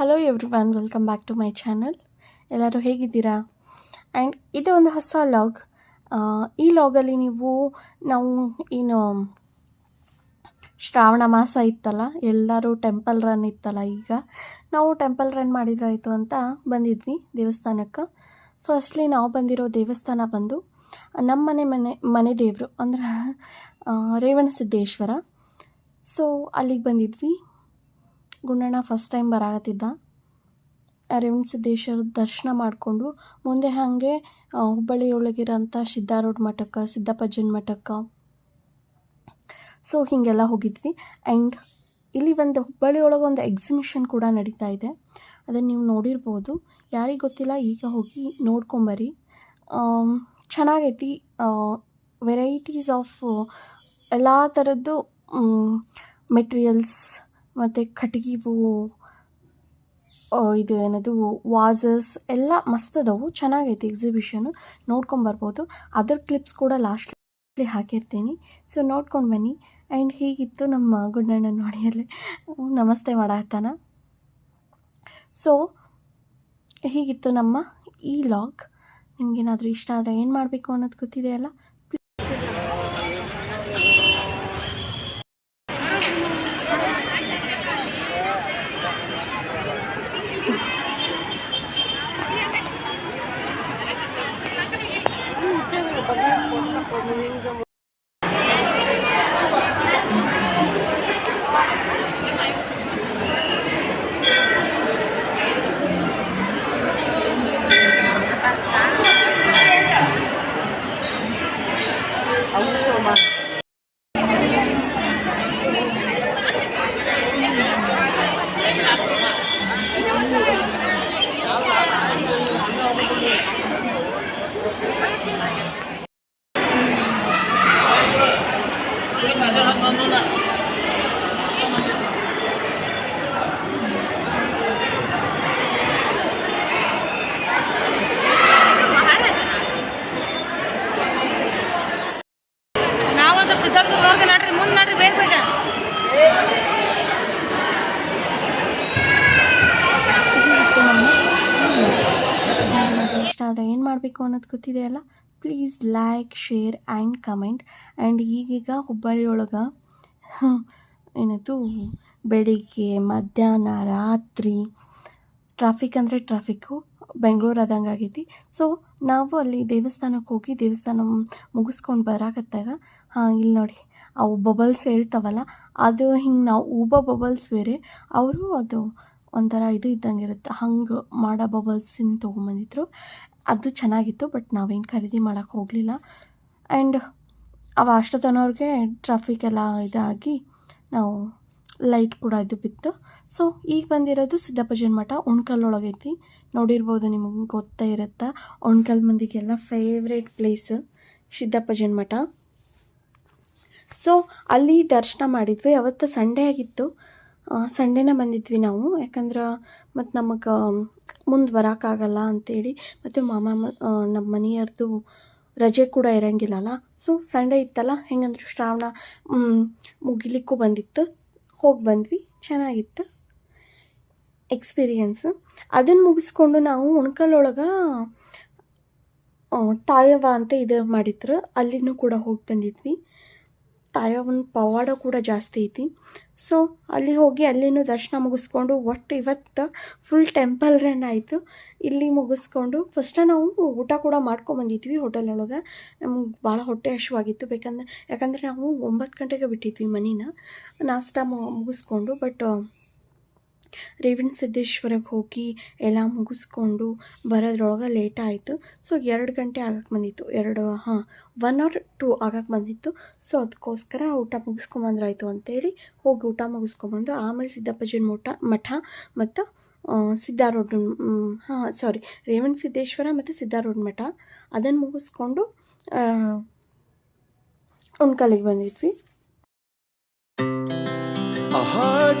Hello everyone welcome back to my channel ಎಲ್ಲರೂ ಹೇಗಿದ್ದೀರಾ? And ಇದು ಒಂದು ಹೊಸ ಲಾಗ್ ಈ ಲಾಗಲ್ಲಿ ನೀವು, ನಾವು ಏನು, ಶ್ರಾವಣ ಮಾಸ ಇತ್ತಲ್ಲ, ಎಲ್ಲರೂ ಟೆಂಪಲ್ ರನ್ ಇತ್ತಲ್ಲ ಈಗ. ನಾವು ಟೆಂಪಲ್ ರನ್ ಮಾಡಿದ್ರಾಯಿತು ಅಂತ ಬಂದಿದ್ವಿ ದೇವಸ್ಥಾನಕ್ಕೆ. ಫಸ್ಟ್ಲಿ ನಾವು ಬಂದಿರೋ ದೇವಸ್ಥಾನ ಬಂದು, ನಮ್ಮ ಮನೆ ಮನೆ ಮನೆ ದೇವರು ಅಂದ್ರೆ ರೇವಣಸಿದ್ದೇಶ್ವರ. ಸೊ ಅಲ್ಲಿಗೆ ಬಂದಿದ್ವಿ. ಗುಂಡಣ್ಣ ಫಸ್ಟ್ ಟೈಮ್ ಬರಾಕತ್ತಿದ್ದ. ರೇವಣಸಿದ್ದೇಶ್ವರ ದರ್ಶನ ಮಾಡಿಕೊಂಡು ಮುಂದೆ ಹಾಗೆ ಹುಬ್ಬಳ್ಳಿಯೊಳಗಿರೋಂಥ ಸಿದ್ಧಾರೂಢ ಮಠಕ್ಕೆ ಸಿದ್ದಪ್ಪಜ್ಜನ ಮಠಕ್ಕೆ. ಸೊ ಹೀಗೆಲ್ಲ ಹೋಗಿದ್ವಿ. ಆ್ಯಂಡ್ ಇಲ್ಲಿ ಒಂದು ಹುಬ್ಬಳ್ಳಿ ಒಳಗೆ ಒಂದು ಎಕ್ಸಿಬಿಷನ್ ಕೂಡ ನಡೀತಾ ಇದೆ. ಅದನ್ನು ನೀವು ನೋಡಿರ್ಬೋದು. ಯಾರಿಗೆ ಗೊತ್ತಿಲ್ಲ, ಈಗ ಹೋಗಿ ನೋಡ್ಕೊಂಬರಿ. ಚೆನ್ನಾಗೈತಿ. ವೆರೈಟೀಸ್ ಆಫ್ ಎಲ್ಲ ಥರದ್ದು ಮೆಟೀರಿಯಲ್ಸ್ ಮತ್ತು ಕಟ್ಗಿ ಹೂವು ಇದು ಏನದು, ವಾಸಸ್ ಎಲ್ಲ ಮಸ್ತ್ ಅದಾವು, ಚೆನ್ನಾಗೈತೆ ಎಕ್ಸಿಬಿಷನು ನೋಡ್ಕೊಂಬರ್ಬೋದು ಅದರ ಕ್ಲಿಪ್ಸ್ ಕೂಡ ಲಾಸ್ಟ್ಲಿ ಹಾಕಿರ್ತೀನಿ. ಸೊ ನೋಡ್ಕೊಂಡು ಬನ್ನಿ. ಆ್ಯಂಡ್ ಹೀಗಿತ್ತು ನಮ್ಮ ಗುಡ್ಡಣ್ಣ ನೋಡಿಯಲ್ಲಿ ನಮಸ್ತೆ ಮಾಡತ್ತಾನ ಸೊ ಹೀಗಿತ್ತು ನಮ್ಮ ಈ ಲಾಗ್ ನಿಮಗೇನಾದರೂ ಇಷ್ಟ ಆದರೆ ಏನು ಮಾಡಬೇಕು ಅನ್ನೋದು ಗೊತ್ತಿದೆಯಲ್ಲ ನಾವೊಂದು ಸ್ವಲ್ಪ ಸಿದ್ಧಾರ್ಥ ನೋಡ್ದೆ ನಡ್ರಿ ಮುಂದೆ ನಡ್ರಿ ಬೇಗ ಬೇಗ ಹೀಗಿತ್ತು ನಮ್ಮ ನಿಮ್ಗೇನಾದ್ರೂ ಇಷ್ಟ ಆದರೆ ಏನು ಮಾಡಬೇಕು ಅನ್ನೋದು ಗೊತ್ತಿದೆಯಲ್ಲ please like share and comment and ಈಗೀಗ ಹುಬ್ಬಳ್ಳಿ ಒಳಗೆ ಏನಾಯ್ತು? ಬೆಳಿಗ್ಗೆ, ಮಧ್ಯಾಹ್ನ, ರಾತ್ರಿ ಟ್ರಾಫಿಕ್ ಅಂದರೆ ಟ್ರಾಫಿಕ್ಕು ಬೆಂಗಳೂರು ಆದಂಗೆ ಆಗೈತಿ. ಸೊ ನಾವು ಅಲ್ಲಿ ದೇವಸ್ಥಾನಕ್ಕೆ ಹೋಗಿ ದೇವಸ್ಥಾನ ಮುಗಿಸ್ಕೊಂಡು ಬರಾಕತ್ತಾಗ, ಹಾಂ ಇಲ್ಲಿ ನೋಡಿ ಅವು ಬಬಲ್ಸ್ ಹೇಳ್ತಾವಲ್ಲ, ಅದು ಹಿಂಗೆ ನಾವು ಊಬ ಬಬಲ್ಸ್ ಬೇರೆ, ಅವರು ಅದು ಒಂಥರ ಇದು ಇದ್ದಂಗೆ ಇರುತ್ತೆ. ಹಂಗೆ ಮಾಡೋ ಬಬಲ್ಸಿನ ತೊಗೊಂಬಂದಿದ್ರು. ಅದು ಚೆನ್ನಾಗಿತ್ತು ಬಟ್ ನಾವೇನು ಖರೀದಿ ಮಾಡೋಕ್ಕೆ ಹೋಗಲಿಲ್ಲ. ಆ್ಯಂಡ್ ಅವ ಅಷ್ಟೊತ್ತನವ್ರಿಗೆ ಟ್ರಾಫಿಕ್ ಎಲ್ಲ ಇದಾಗಿ ನಾವು ಲೈಟ್ ಕೂಡ ಇದು ಬಿತ್ತು. ಸೊ ಈಗ ಬಂದಿರೋದು ಸಿದ್ದಪ್ಪಜನ ಮಠ ಒಳಗೈತಿ ನೋಡಿರ್ಬೋದು ನಿಮಗೆ ಗೊತ್ತೇ ಇರುತ್ತೆ, ಉಣ್ಕಲ್ ಮಂದಿಗೆಲ್ಲ ಫೇವ್ರೇಟ್ ಪ್ಲೇಸ್ ಸಿದ್ದಪ್ಪಜನ ಮಠ. ಸೊ ಅಲ್ಲಿ ದರ್ಶನ ಮಾಡಿದ್ವಿ. ಅವತ್ತು ಸಂಡೇ ಆಗಿತ್ತು. ಸಂಡೇನ ಬಂದಿದ್ವಿ ನಾವು. ಯಾಕಂದ್ರೆ ಮತ್ತು ನಮಗೆ ಮುಂದೆ ಬರೋಕ್ಕಾಗಲ್ಲ ಅಂತೇಳಿ ಮತ್ತು ಮಾಮ ನಮ್ಮ ಮನೆಯವ್ರದ್ದು ರಜೆ ಕೂಡ ಇರೋಂಗಿಲ್ಲಲ್ಲ. ಸೊ ಸಂಡೇ ಇತ್ತಲ್ಲ, ಹೆಂಗಂದ್ರೆ ಶ್ರಾವಣ ಮುಗಿಲಿಕ್ಕೂ ಬಂದಿತ್ತು. ಹೋಗಿ ಬಂದ್ವಿ, ಚೆನ್ನಾಗಿತ್ತು ಎಕ್ಸ್ಪೀರಿಯನ್ಸ್ ಅದನ್ನು ಮುಗಿಸ್ಕೊಂಡು ನಾವು ಉಣ್ಕಲ್ ಒಳಗೆ ತಾಯವ್ವ ಅಂತ ಇದು ಮಾಡಿದ್ರು. ಅಲ್ಲಿನೂ ಕೂಡ ಹೋಗಿ ಬಂದಿದ್ವಿ. ತಾಯವ್ವನ ಪವಾಡ ಕೂಡ ಜಾಸ್ತಿ ಐತಿ. ಸೊ ಅಲ್ಲಿ ಹೋಗಿ ಅಲ್ಲಿನೂ ದರ್ಶನ ಮುಗಿಸ್ಕೊಂಡು ಒಟ್ಟು ಇವತ್ತು ಫುಲ್ ಟೆಂಪಲ್ ರನ್ ಆಯಿತು. ಇಲ್ಲಿ ಮುಗಿಸ್ಕೊಂಡು ಫಸ್ಟ ನಾವು ಊಟ ಕೂಡ ಮಾಡ್ಕೊಂಬಂದಿದ್ವಿ ಹೋಟೆಲ್ ಒಳಗೆ ನಮ್ಗೆ ಭಾಳ ಹೊಟ್ಟೆ ಹಶುವಾಗಿತ್ತು ಬೇಕಂದ್ರೆ, ಯಾಕಂದರೆ ನಾವು ಒಂಬತ್ತು ಗಂಟೆಗೆ ಬಿಟ್ಟಿದ್ವಿ ಮನೇನ. ನಾಷ್ಟ ಮುಗಿಸ್ಕೊಂಡು ಬಟ್ ರೇವಣ ಸಿದ್ದೇಶ್ವರಕ್ಕೆ ಹೋಗಿ ಎಲ್ಲ ಮುಗಿಸ್ಕೊಂಡು ಬರೋದ್ರೊಳಗೆ ಲೇಟ್ ಆಯಿತು. ಸೊ ಎರಡು ಗಂಟೆ ಆಗಕ್ಕೆ ಬಂದಿತ್ತು. ಎರಡು, ಹಾಂ ಒನ್ ಅವರ್ ಟೂ ಆಗಕ್ಕೆ ಬಂದಿತ್ತು. ಸೊ ಅದಕ್ಕೋಸ್ಕರ ಊಟ ಮುಗಿಸ್ಕೊಂಬಂದ್ರಾಯ್ತು ಅಂತೇಳಿ ಹೋಗಿ ಊಟ ಮುಗಿಸ್ಕೊಂಬಂದು ಆಮೇಲೆ ಸಿದ್ದಪ್ಪಜ್ಜನ ಮಠ ಮಠ ಮತ್ತು ಸಿದ್ಧಾರೋಡ್ ಹಾಂ ಸಾರಿ ರೇವಣ ಸಿದ್ದೇಶ್ವರ ಮತ್ತು ಸಿದ್ಧಾರೂಢ ಮಠ. ಅದನ್ನು ಮುಗಿಸ್ಕೊಂಡು ಉಣ್ಕಲ್ಲಿಗೆ ಬಂದಿದ್ವಿ. A heart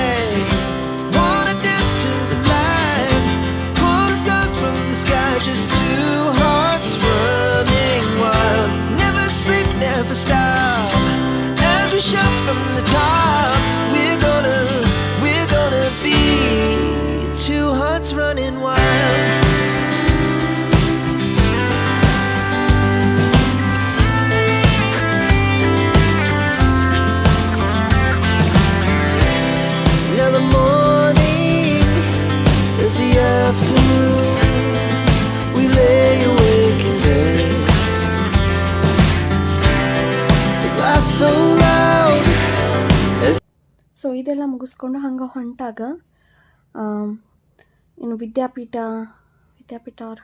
ಇದೆಲ್ಲ ಮುಗಿಸ್ಕೊಂಡು ಹಂಗೆ ಹೊಂಟಾಗ ಏನು ವಿದ್ಯಾಪೀಠ ವಿದ್ಯಾಪೀಠ ಅವ್ರ,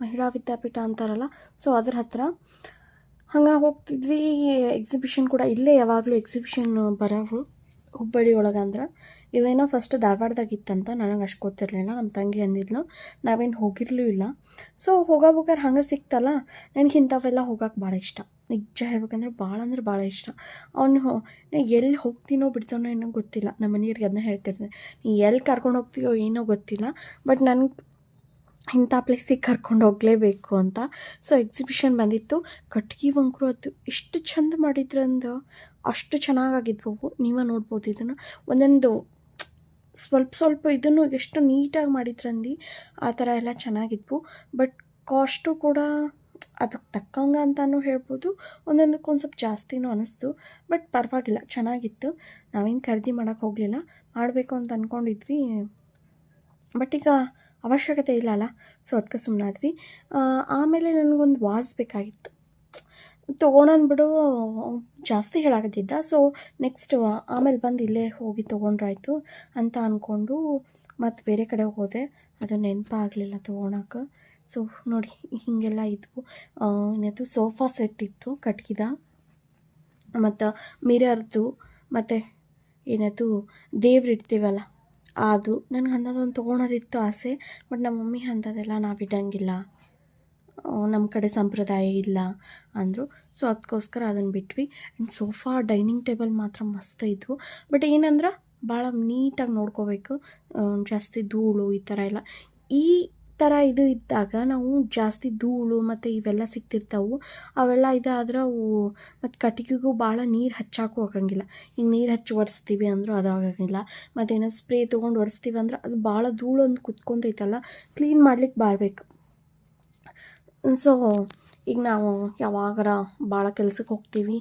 ಮಹಿಳಾ ವಿದ್ಯಾಪೀಠ ಅಂತಾರಲ್ಲ, ಸೊ ಅದ್ರ ಹತ್ರ ಹಂಗೆ ಹೋಗ್ತಿದ್ವಿ. ಎಕ್ಸಿಬಿಷನ್ ಕೂಡ ಇಲ್ಲೇ ಯಾವಾಗಲೂ ಎಕ್ಸಿಬಿಷನ್ ಬರೋವು ಹುಬ್ಬಳ್ಳಿ ಒಳಗೆ ಅಂದ್ರೆ. ಇದೇನೋ ಫಸ್ಟ್ ಧಾರವಾಡದಾಗ ಇತ್ತಂತ, ನನಗೆ ಅಷ್ಟು ಗೊತ್ತಿರಲಿಲ್ಲ, ನಮ್ಮ ತಂಗಿ ಅಂದಿದ್ಲು, ನಾವೇನು ಹೋಗಿರಲೂ ಇಲ್ಲ. ಸೊ ಹೋಗಬೇಕಾದ್ರೆ ಹಂಗೆ ಸಿಕ್ತಲ್ಲ ನನಗೆ ಇಂಥವೆಲ್ಲ ಹೋಗೋಕೆ ಭಾಳ ಇಷ್ಟ. ನಿಜ ಹೇಳ್ಬೇಕಂದ್ರೆ ಭಾಳ ಅಂದ್ರೆ ಭಾಳ ಇಷ್ಟ. ಅವನು ಎಲ್ಲಿ ಹೋಗ್ತೀನೋ ಬಿಡ್ತಾನೋ ಏನೋ ಗೊತ್ತಿಲ್ಲ. ನಮ್ಮ ಮನೆಯವ್ರಿಗೆ ಅದನ್ನ ಹೇಳ್ತಿರ್ತೀನಿ. ನೀ ಎಲ್ಲಿ ಕರ್ಕೊಂಡು ಹೋಗ್ತೀಯೋ ಏನೋ ಗೊತ್ತಿಲ್ಲ. ಬಟ್ ನನಗೆ ಇಂಥ ಪ್ಲೇಸಿಗೆ ಕರ್ಕೊಂಡು ಹೋಗಲೇಬೇಕು ಅಂತ. ಸೊ ಎಕ್ಸಿಬಿಷನ್ ಬಂದಿತ್ತು. ಕಟ್ಗೆ ಒಂಕರು ಅದು ಎಷ್ಟು ಚಂದ ಮಾಡಿದ್ರಂದು ಅಷ್ಟು ಚೆನ್ನಾಗಾಗಿದ್ವು ನೀವೇ ನೋಡ್ಬೋದು ಇದನ್ನು. ಒಂದೊಂದು ಸ್ವಲ್ಪ ಸ್ವಲ್ಪ ಇದನ್ನು ಎಷ್ಟು ನೀಟಾಗಿ ಮಾಡಿದ್ರಂದು ಆ ಥರ ಎಲ್ಲ ಚೆನ್ನಾಗಿದ್ವು. ಬಟ್ ಕಾಸ್ಟು ಕೂಡ ಅದಕ್ಕೆ ತಕ್ಕಂಗೆ ಅಂತಲೂ ಹೇಳ್ಬೋದು. ಒಂದೊಂದಕ್ಕೆ ಒಂದು ಸ್ವಲ್ಪ ಜಾಸ್ತಿನೂ ಅನ್ನಿಸ್ತು ಬಟ್ ಪರವಾಗಿಲ್ಲ, ಚೆನ್ನಾಗಿತ್ತು. ನಾವೇನು ಖರೀದಿ ಮಾಡೋಕ್ಕೆ ಹೋಗಲಿಲ್ಲ. ಮಾಡಬೇಕು ಅಂತ ಅಂದ್ಕೊಂಡಿದ್ವಿ ಬಟ್ ಈಗ ಅವಶ್ಯಕತೆ ಇಲ್ಲ ಅಲ್ಲ. ಸೊ ಅದಕ್ಕೆ ಸುಮ್ಮನಾದ್ವಿ ಆಮೇಲೆ ನನಗೊಂದು ವಾಸ್ ಬೇಕಾಗಿತ್ತು. ತೊಗೊಳೋನ್ ಬಿಡು. ಜಾಸ್ತಿ ಹೇಳಾಕತ್ತಿದ್ದ. ಸೊ ನೆಕ್ಸ್ಟ್ ಆಮೇಲೆ ಬಂದು ಇಲ್ಲೇ ಹೋಗಿ ತೊಗೊಂಡ್ರಾಯ್ತು ಅಂತ ಅಂದ್ಕೊಂಡು ಮತ್ತು ಬೇರೆ ಕಡೆ ಹೋದೆ. ಅದು ನೆನಪಾಗಲಿಲ್ಲ ತೊಗೊಳಕ್ಕೆ. ಸೊ ನೋಡಿ, ಹೀಗೆಲ್ಲ ಇದ್ವು. ಏನಾಯಿತು ಸೋಫಾ ಸೆಟ್ ಇತ್ತು, ಕಟ್ಗಿದ. ಮತ್ತು ಮಿರರ್ದು ಮತ್ತು ಏನದು ದೇವ್ರು ಇಡ್ತೀವಲ್ಲ, ಅದು. ನನಗೆ ಅಂಥದ್ದೊಂದು ತೊಗೊಳೋದಿತ್ತು ಆಸೆ, ಬಟ್ ನಮ್ಮ ಮಮ್ಮಿ ಅಂಥದ್ದೆಲ್ಲ ನಾವು ಇಡಂಗಿಲ್ಲ. ನಮ್ಮ ಕಡೆ ಸಂಪ್ರದಾಯ ಇಲ್ಲ ಅಂದರು. ಸೊ ಅದಕ್ಕೋಸ್ಕರ ಅದನ್ನು ಬಿಟ್ವಿ. ಆ್ಯಂಡ್ ಸೋಫಾ ಡೈನಿಂಗ್ ಟೇಬಲ್ ಮಾತ್ರ ಮಸ್ತ್ ಇದ್ವು. ಬಟ್ ಏನಂದ್ರೆ ಭಾಳ ನೀಟಾಗಿ ನೋಡ್ಕೋಬೇಕು. ಜಾಸ್ತಿ ಧೂಳು ಈ ಥರ ಎಲ್ಲ. ಈ ಥರ ಇದು ಇದ್ದಾಗ ನಾವು ಜಾಸ್ತಿ ಧೂಳು ಮತ್ತು ಇವೆಲ್ಲ ಸಿಗ್ತಿರ್ತಾವೆ. ಅವೆಲ್ಲ ಇದಾದ್ರೆ ಅವು ಮತ್ತು ಕಟ್ಟಿಗೆಗೂ ಭಾಳ ನೀರು ಹಚ್ಚಾಕು ಆಗಂಗಿಲ್ಲ. ಈಗ ನೀರು ಹಚ್ಚಿ ಒರೆಸ್ತೀವಿ ಅಂದರೂ ಅದು ಆಗಂಗಿಲ್ಲ. ಮತ್ತು ಏನಾದ್ರು ಸ್ಪ್ರೇ ತೊಗೊಂಡು ಒರೆಸ್ತೀವಿ ಅಂದ್ರೆ ಅದು ಭಾಳ ಧೂಳು ಒಂದು ಕುತ್ಕೊಂಡೈತಲ್ಲ ಕ್ಲೀನ್ ಮಾಡ್ಲಿಕ್ಕೆ ಭಾಳ ಬೇಕು ಸೊ ಈಗ ನಾವು ಯಾವಾಗಾರ ಭಾಳ ಕೆಲ್ಸಕ್ಕೆ ಹೋಗ್ತೀವಿ,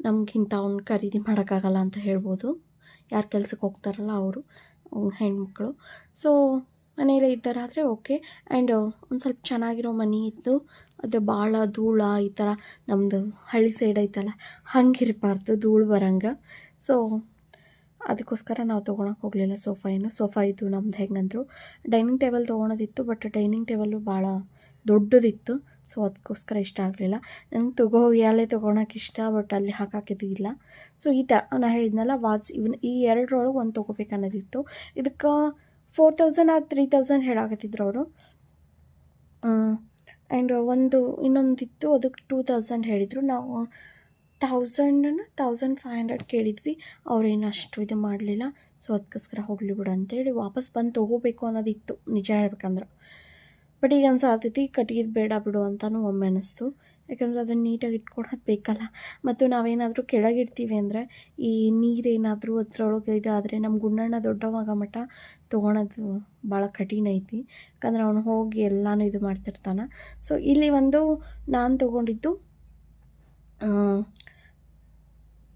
ನಮ್ಗೆ ಇಂಥವ್ನ ಖರೀದಿ ಮಾಡೋಕ್ಕಾಗಲ್ಲ ಅಂತ ಹೇಳ್ಬೋದು. ಯಾರು ಕೆಲ್ಸಕ್ಕೆ ಹೋಗ್ತಾರಲ್ಲ ಅವರು ಹೆಣ್ಮಕ್ಳು. ಸೊ ಮನೆಯಲ್ಲೇ ಇದ್ದಾರಾದರೆ ಓಕೆ. ಆ್ಯಂಡ್ ಒಂದು ಸ್ವಲ್ಪ ಚೆನ್ನಾಗಿರೋ ಮನೆ ಇದ್ದು ಅದು ಭಾಳ ಧೂಳ ಈ ಥರ. ನಮ್ಮದು ಹಳ್ಳಿ ಸೈಡ್ ಐತಲ್ಲ ಹಂಗಿರಬಾರ್ದು ಧೂಳು ಬರಂಗೆ. ಸೊ ಅದಕ್ಕೋಸ್ಕರ ನಾವು ತೊಗೊಳಕ್ಕೆ ಹೋಗಲಿಲ್ಲ ಸೋಫಾ ಏನು. ಸೋಫಾ ಇತ್ತು ನಮ್ದು ಹೆಂಗಂದ್ರು. ಡೈನಿಂಗ್ ಟೇಬಲ್ ತೊಗೊಳೋದಿತ್ತು ಬಟ್ ಡೈನಿಂಗ್ ಟೇಬಲ್ಲು ಭಾಳ ದೊಡ್ಡದಿತ್ತು. ಸೊ ಅದಕ್ಕೋಸ್ಕರ ಇಷ್ಟ ಆಗಲಿಲ್ಲ. ನನಗೆ ತಗೋ ಉಯ್ಯಾಲೆ ತೊಗೊಳಕ್ಕೆ ಇಷ್ಟ ಬಟ್ ಅಲ್ಲಿ ಹಾಕಾಕಿದ್ದು ಇಲ್ಲ. ಸೊ ಈ ತ, ನಾ ಹೇಳಿದ್ನಲ್ಲ, ವಾಚ್, ಇವನ್ ಈ ಎರಡರೊಳಗೆ ಒಂದು ತೊಗೋಬೇಕನ್ನೋದಿತ್ತು. ಇದಕ್ಕೆ ಫೋರ್ ತೌಸಂಡ್ ಆ ತ್ರೀ ತೌಸಂಡ್ ಹೇಳಾಕತ್ತಿದ್ರು ಅವರು. ಆ್ಯಂಡ್ ಒಂದು, ಇನ್ನೊಂದಿತ್ತು ಅದಕ್ಕೆ ಟೂ ತೌಸಂಡ್ ಹೇಳಿದರು. ನಾವು ತೌಸಂಡನ್ನು ತೌಸಂಡ್ ಫೈವ್ ಹಂಡ್ರೆಡ್ ಕೇಳಿದ್ವಿ. ಅವ್ರೇನು ಅಷ್ಟು ಇದು ಮಾಡಲಿಲ್ಲ. ಸೊ ಅದಕ್ಕೋಸ್ಕರ ಹೋಗಲಿ ಬಿಡು ಅಂತೇಳಿ ವಾಪಸ್ ಬಂದು ತೊಗೋಬೇಕು ಅನ್ನೋದಿತ್ತು. ನಿಜ ಹೇಳ್ಬೇಕಂದ್ರೆ. ಬಟ್ ಈಗ ಅನ್ಸಾತೈತಿ ಕಟ್ಟಿಗೆ ಬೇಡ ಬಿಡು ಅಂತಲೂ ಒಮ್ಮೆ ಅನ್ನಿಸ್ತು ಯಾಕಂದ್ರೆ ಅದನ್ನು ನೀಟಾಗಿ ಇಟ್ಕೊಳೋದು ಬೇಕಲ್ಲ. ಮತ್ತು ನಾವೇನಾದರೂ ಕೆಳಗಿಡ್ತೀವಿ ಅಂದರೆ ಈ ನೀರೇನಾದರೂ ಅದರೊಳಗೆ ಇದಾದರೆ ನಮ್ಮ ಗುಂಡಣ್ಣ ದೊಡ್ಡವಾಗ ಮಟ್ಟ ತೊಗೊಳೋದು ಭಾಳ ಕಠಿಣ ಐತಿ. ಯಾಕಂದ್ರೆ ಅವನು ಹೋಗಿ ಎಲ್ಲನೂ ಇದು ಮಾಡ್ತಿರ್ತಾನೆ. ಸೊ ಇಲ್ಲಿ ಒಂದು ನಾನು ತೊಗೊಂಡಿದ್ದು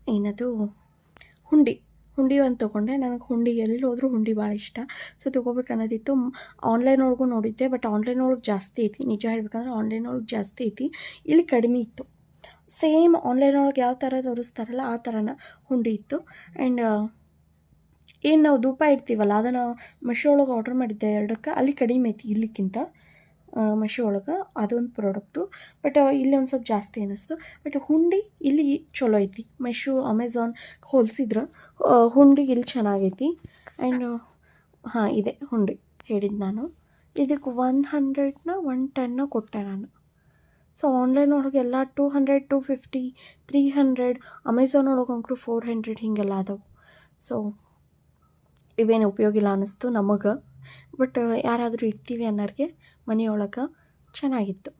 ಏನದು, ಹುಂಡಿ. ಹುಂಡಿ ಒಂದು ತೊಗೊಂಡೆ. ನನಗೆ ಹುಂಡಿ ಎಲ್ಲಿ ಹೋದರೂ ಹುಂಡಿ ಭಾಳ ಇಷ್ಟ. ಸೊ ತೊಗೋಬೇಕು ಅನ್ನೋದಿತ್ತು. ಆನ್ಲೈನ್ ಒಳಗೂ ನೋಡಿದ್ದೆ ಬಟ್ ಆನ್ಲೈನ್ ಒಳಗೆ ಜಾಸ್ತಿ ಐತಿ. ನಿಜ ಹೇಳ್ಬೇಕಂದ್ರೆ ಆನ್ಲೈನ್ ಒಳಗೆ ಜಾಸ್ತಿ ಐತಿ. ಇಲ್ಲಿ ಕಡಿಮೆ ಇತ್ತು. ಸೇಮ್ ಆನ್ಲೈನ್ ಒಳಗೆ ಯಾವ ಥರ ತೋರಿಸ್ತಾರಲ್ಲ, ಆ ಥರನ ಹುಂಡಿ ಇತ್ತು. ಆ್ಯಂಡ್ ಏನು ನಾವು ಧೂಪ ಇಡ್ತೀವಲ್ಲ, ಅದನ್ನು ಮೆಶೋ ಒಳಗೆ ಆರ್ಡ್ರ್ ಮಾಡಿದ್ದೆ ಎರಡಕ್ಕೆ. ಅಲ್ಲಿ ಕಡಿಮೆ ಐತಿ ಇಲ್ಲಿಕ್ಕಿಂತ. ಮಶಿ ಒಳಗೆ ಅದೊಂದು ಪ್ರಾಡಕ್ಟು ಬಟ್ ಇಲ್ಲಿ ಒಂದು ಸ್ವಲ್ಪ ಜಾಸ್ತಿ ಅನ್ನಿಸ್ತು ಬಟ್ ಹುಂಡಿ ಇಲ್ಲಿ ಚಲೋ ಐತಿ. ಮೆಶು ಅಮೆಝಾನ್ ಹೋಲಿಸಿದ್ರೆ ಹುಂಡಿ ಇಲ್ಲಿ ಚೆನ್ನಾಗೈತಿ. ಆ್ಯಂಡ್ ಹಾಂ, ಇದೆ ಹುಂಡಿ ಹೇಳಿದ್ದು ನಾನು. ಇದಕ್ಕೆ ಒನ್ ಹಂಡ್ರೆಡ್ನ ಒನ್ ಟೆನ್ನ ಕೊಟ್ಟೆ ನಾನು. ಸೊ ಆನ್ಲೈನ್ ಒಳಗೆ ಎಲ್ಲ two hundred two fifty three hundred Amazon ಒಳಗೆ ಅಂಕರು ಫೋರ್ ಹಂಡ್ರೆಡ್ ಹೀಗೆಲ್ಲ ಅದಾವೆ ಸೊ ಇವೇನು ಉಪಯೋಗ ಇಲ್ಲ ಅನ್ನಿಸ್ತು ನಮಗೆ. ಬಟ್ ಯಾರಾದರೂ ಇರ್ತೀವಿ ಅನ್ನೋರಿಗೆ ಮನೆಯೊಳಗೆ ಚೆನ್ನಾಗಿತ್ತು.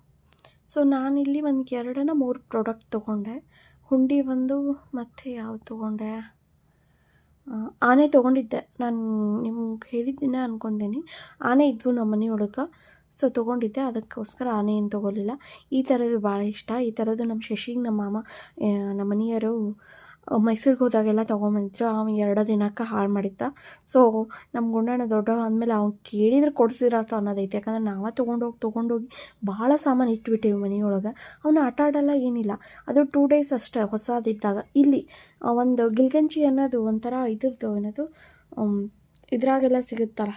ಸೊ ನಾನಿಲ್ಲಿ ಒಂದು ಎರಡನ ಮೂರು ಪ್ರಾಡಕ್ಟ್ ತೊಗೊಂಡೆ. ಹುಂಡಿ ಒಂದು, ಮತ್ತು ಯಾವ್ದು ತೊಗೊಂಡೆ? ಆನೆ ತೊಗೊಂಡಿದ್ದೆ. ನಾನು ನಿಮ್ಗೆ ಹೇಳಿದ್ದೀನಿ ಅನ್ಕೊತೀನಿ ಆನೆ ಇದ್ವು ನಮ್ಮ ಮನೆಯೊಳಗೆ. ಸೊ ತೊಗೊಂಡಿದ್ದೆ. ಅದಕ್ಕೋಸ್ಕರ ಆನೆ ಏನು ತೊಗೊಲಿಲ್ಲ. ಈ ಥರದ್ದು ಭಾಳ ಇಷ್ಟ. ಈ ಥರದ್ದು ನಮ್ಮ ಶಶಿಗೆ ನಮ್ಮ ಮಾಮ ನಮ್ಮ ಮನೆಯವರು ಮೈಸೂರಿಗೆ ಹೋದಾಗೆಲ್ಲ ತೊಗೊಂಬಂದಿದ್ರು. ಅವ್ನು ಎರಡು ದಿನಕ್ಕೆ ಹಾಳು ಮಾಡಿದ್ದ. ಸೊ ನಮ್ಮ ಗುಂಡಣ್ಣ ದೊಡ್ಡ ಆದಮೇಲೆ ಅವ್ನು ಕೇಳಿದ್ರೆ ಕೊಡ್ಸಿರತ್ತ ಅನ್ನೋದೈತೆ. ಯಾಕಂದ್ರೆ ನಾವೇ ತೊಗೊಂಡೋಗಿ ತೊಗೊಂಡೋಗಿ ಭಾಳ ಸಾಮಾನು ಇಟ್ಬಿಟ್ಟಿವಿ ಮನೆಯೊಳಗೆ. ಅವನು ಆಟ ಆಡಲ್ಲ ಏನಿಲ್ಲ. ಅದು ಟೂ ಡೇಸ್ ಅಷ್ಟೇ ಹೊಸದಿದ್ದಾಗ. ಇಲ್ಲಿ ಒಂದು ಗಿಲ್ಗಂಜಿ ಅನ್ನೋದು ಒಂಥರ ಇದ್ರದ್ದು ಏನದು ಇದ್ರಾಗೆಲ್ಲ ಸಿಗುತ್ತಲ್ಲ?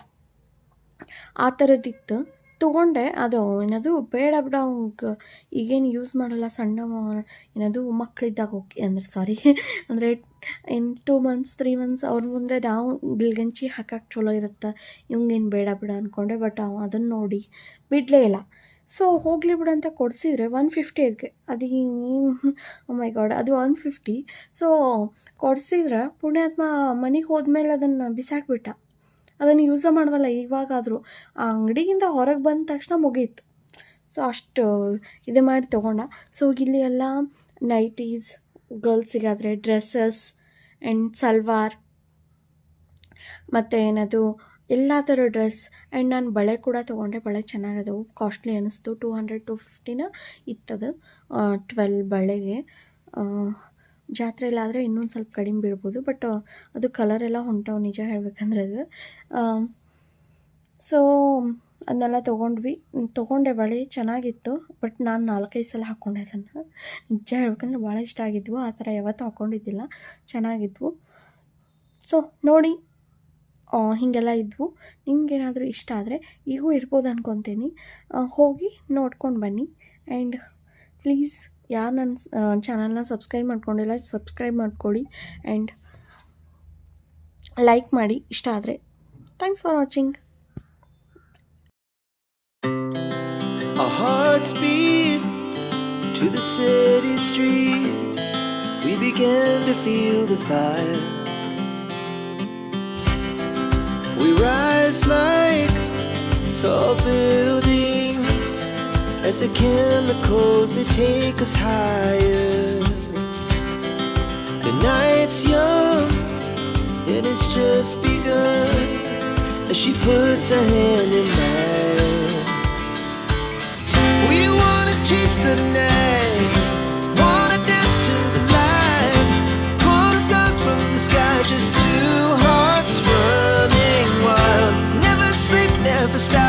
ಆ ಥರದ್ದಿತ್ತು ತೊಗೊಂಡೆ. ಅದು ಏನದು, ಬೇಡ ಬಿಡ ಈಗೇನು ಯೂಸ್ ಮಾಡಲ್ಲ ಸಣ್ಣ ಏನದು ಮಕ್ಕಳಿದ್ದಾಗ ಹೋಗಿ ಅಂದ್ರೆ ಸಾರಿ ಅಂದರೆ in two months three months ಅವ್ರ ಮುಂದೆ ನಾವು ಗಿಲ್ಗಂಚಿ ಹಾಕಕ್ಕೆ ಚಲೋ ಇರುತ್ತೆ. ಇವಂಗೇನು ಬೇಡ ಬಿಡ ಅಂದ್ಕೊಂಡೆ ಬಟ್ ಅವ ಅದನ್ನು ನೋಡಿ ಬಿಡಲೇ ಇಲ್ಲ. ಸೊ ಹೋಗಲಿ ಬಿಡು ಅಂತ ಕೊಡಿಸಿದ್ರೆ ಒನ್ ಫಿಫ್ಟಿ ಅದಕ್ಕೆ ಅದು ಮೈ ಗಾಡ್ ಅದು ಒನ್ ಫಿಫ್ಟಿ ಸೊ ಕೊಡಿಸಿದ್ರೆ ಪುಣ್ಯಾತ್ಮ ಮನೆಗೆ ಹೋದ್ಮೇಲೆ ಅದನ್ನು ಬಿಸಾಕ್ಬಿಟ್ಟ. ಅದನ್ನು ಯೂಸ ಮಾಡವಲ್ಲ ಇವಾಗಾದರೂ. ಆ ಅಂಗಡಿಗಿಂತ ಹೊರಗೆ ಬಂದ ತಕ್ಷಣ ಮುಗೀತು. ಸೊ ಅಷ್ಟು ಇದು ಮಾಡಿ ತೊಗೊಂಡ. ಸೊ ಇಲ್ಲಿ ಎಲ್ಲ ನೈಟೀಸ್ ಗರ್ಲ್ಸಿಗಾದರೆ ಡ್ರೆಸ್ಸಸ್ ಆ್ಯಂಡ್ ಸಲ್ವಾರ್ ಮತ್ತು ಏನದು, ಎಲ್ಲ ಥರ ಡ್ರೆಸ್ ಆ್ಯಂಡ್ ನಾನು ಬಳೆ ಕೂಡ ತೊಗೊಂಡೆ. ಬಳೆ ಚೆನ್ನಾಗಿದ್ದವು ಕಾಸ್ಟ್ಲಿ ಅನ್ನಿಸ್ತು ಟೂ ಹಂಡ್ರೆಡ್ ಟು ಫಿಫ್ಟಿನ ಇತ್ತದು. ಟ್ವೆಲ್ ಬಳೆಗೆ. ಜಾತ್ರೆಯಲ್ಲಾದರೆ ಇನ್ನೊಂದು ಸ್ವಲ್ಪ ಕಡಿಮೆ ಬೀಳ್ಬೋದು ಬಟ್ ಅದು ಕಲರ್ ಎಲ್ಲ ಹೊಂಟವು ನಿಜ ಹೇಳ್ಬೇಕಂದ್ರೆ ಅದು. ಸೊ ಅದನ್ನೆಲ್ಲ ತೊಗೊಂಡ್ವಿ. ತೊಗೊಂಡೆ ಬಳೆ ಚೆನ್ನಾಗಿತ್ತು ಬಟ್ ನಾನು ನಾಲ್ಕೈದು ಸಲ ಹಾಕ್ಕೊಂಡೆ ಅದನ್ನು. ನಿಜ ಹೇಳ್ಬೇಕಂದ್ರೆ ಭಾಳ ಇಷ್ಟ ಆಗಿದ್ವು, ಆ ಥರ ಯಾವತ್ತೂ ಹಾಕ್ಕೊಂಡಿದ್ದಿಲ್ಲ ಚೆನ್ನಾಗಿದ್ವು. ಸೊ ನೋಡಿ ಹೀಗೆಲ್ಲ ಇದ್ವು. ನಿಮಗೇನಾದರೂ ಇಷ್ಟ ಆದರೆ ಈಗೂ ಇರ್ಬೋದು ಅನ್ಕೊತೀನಿ. ಹೋಗಿ ನೋಡ್ಕೊಂಡು ಬನ್ನಿ ಆ್ಯಂಡ್ ಪ್ಲೀಸ್ ಯಾರು ನನ್ನ ಚಾನಲ್ನ ಸಬ್ಸ್ಕ್ರೈಬ್ ಮಾಡ್ಕೊಂಡಿಲ್ಲ ಸಬ್ಸ್ಕ್ರೈಬ್ ಮಾಡ್ಕೊಳ್ಳಿ ಆ್ಯಂಡ್ ಲೈಕ್ ಮಾಡಿ ಇಷ್ಟ ಆದರೆ thanks for watching Our hearts beat to the city streets. We began to feel the fire. We rise like tall buildings as the chemicals they take us higher. The night's young, and it's just begun. As she puts her hand in mine, we wanna chase the night. Wanna dance to the light. Pull stars from the sky, just two hearts running wild. Never sleep, never stop.